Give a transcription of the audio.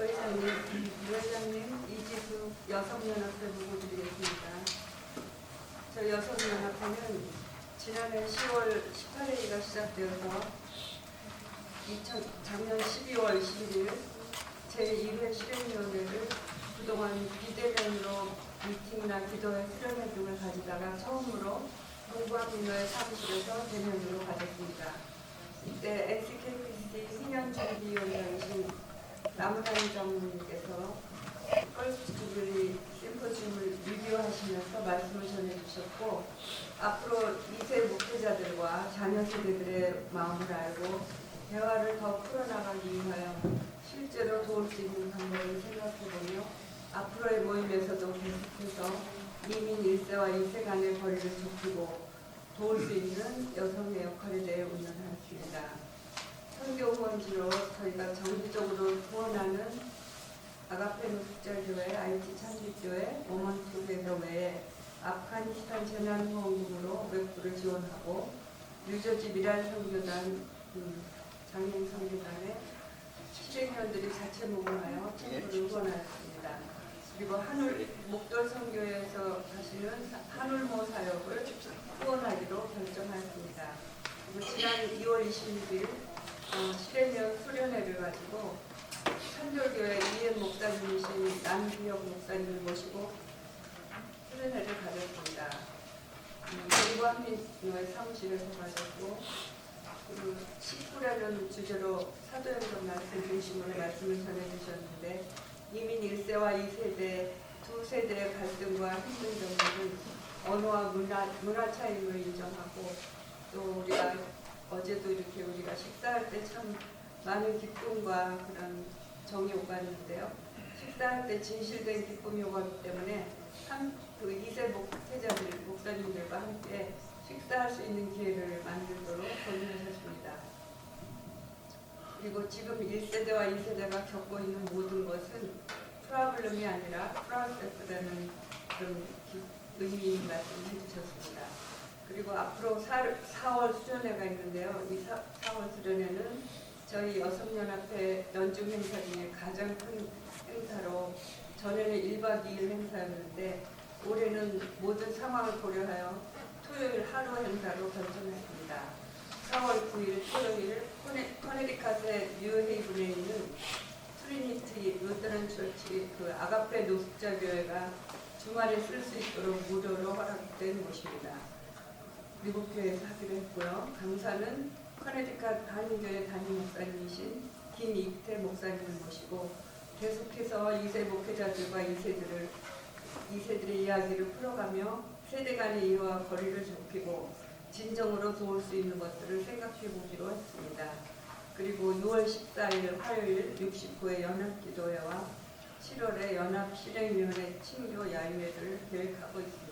부회장님, 부회장님 이지수 여성연합회 보고 드리겠습니다. 저 여성연합회는 지난해 10월 18일가 시작되어서 2000, 작년 12월 11일 제1회 실행위원회를 그동안 비대면으로 미팅이나 기도회, 수련회 등을 가지다가 처음으로 동부학민회 사무실에서 대면으로 가졌습니다. 이때 NCKPC 신년준비위원장이신 나무다니 장로님께서 컬스주블리 심포지움을 리뷰하시면서 말씀을 전해주셨고 앞으로 2세 목회자들과 자녀 세대들의 마음을 알고 대화를 더 풀어나가기 위하여 실제로 도울 수 있는 방법을 생각해보며 앞으로의 모임에서도 계속해서 이민 1세와 2세 간의 거리를 좁히고 도울 수 있는 여성의 역할에 대해 운영하였습니다. 후원지로 저희가 정기적으로 후원하는 아가페 노숙자교회, IT 창립교회, 교회 외에 아프가니스탄 재난 후원금으로 외부를 지원하고 뉴저지 미랄 선교단, 음, 장애인 선교단의 실행위원들이 자체 모금하여 친구를 후원하였습니다. 그리고 한울 목돌 선교회에서 하시는 한울모 사역을 후원하기로 결정하였습니다. 지난 2월 26일 어, 실행위원 수련회를 가지고 산돌교회 이엔 목사님이신 남기혁 목사님을 모시고 수련회를 가졌습니다. 음, 그리고 한민교회 사무실에서 가졌고 식구라는 주제로 사도행전 말씀 중심으로 말씀을 전해주셨는데 이민 1세와 2세대 두 세대의 갈등과 힘든 점들은 언어와 문화, 문화 차이를 인정하고 또 우리가 어제도 이렇게 우리가 식사할 때 참 많은 기쁨과 그런 정이 오갔는데요. 식사할 때 진실된 기쁨이 오가기 때문에 한그 2세 목회자들, 목사님들과 함께 식사할 수 있는 기회를 만들도록 권유하셨습니다. 그리고 지금 1세대와 2세대가 겪고 있는 모든 것은 프라블럼이 아니라 프로세스라는 그런 기- 의미 있는 말씀을 해주셨습니다. 그리고 앞으로 4, 4월 수련회가 있는데요. 이 4, 4월 수련회는 저희 여성연합회 연중 행사 중에 가장 큰 행사로 전에는 1박 2일 행사였는데 올해는 모든 상황을 고려하여 토요일 하루 행사로 결정했습니다. 4월 9일 토요일 코네, 커네디컷의 뉴헤이븐에 있는 트리니티 루터란 처치 그 아가페 노숙자 교회가 주말에 쓸 수 있도록 무료로 허락된 곳입니다. 미국 교회에서 하기로 했고요. 강사는 커네디컷 한인교회 담임 목사님이신 김익태 목사님을 모시고 계속해서 2세 목회자들과 2세들을 2세들의 이야기를 풀어가며 세대 간의 이해와 거리를 좁히고 진정으로 도울 수 있는 것들을 생각해 보기로 했습니다. 그리고 6월 14일 화요일 69회 연합기도회와 7월에 연합실행위원회 친교 야유회를 계획하고 있습니다.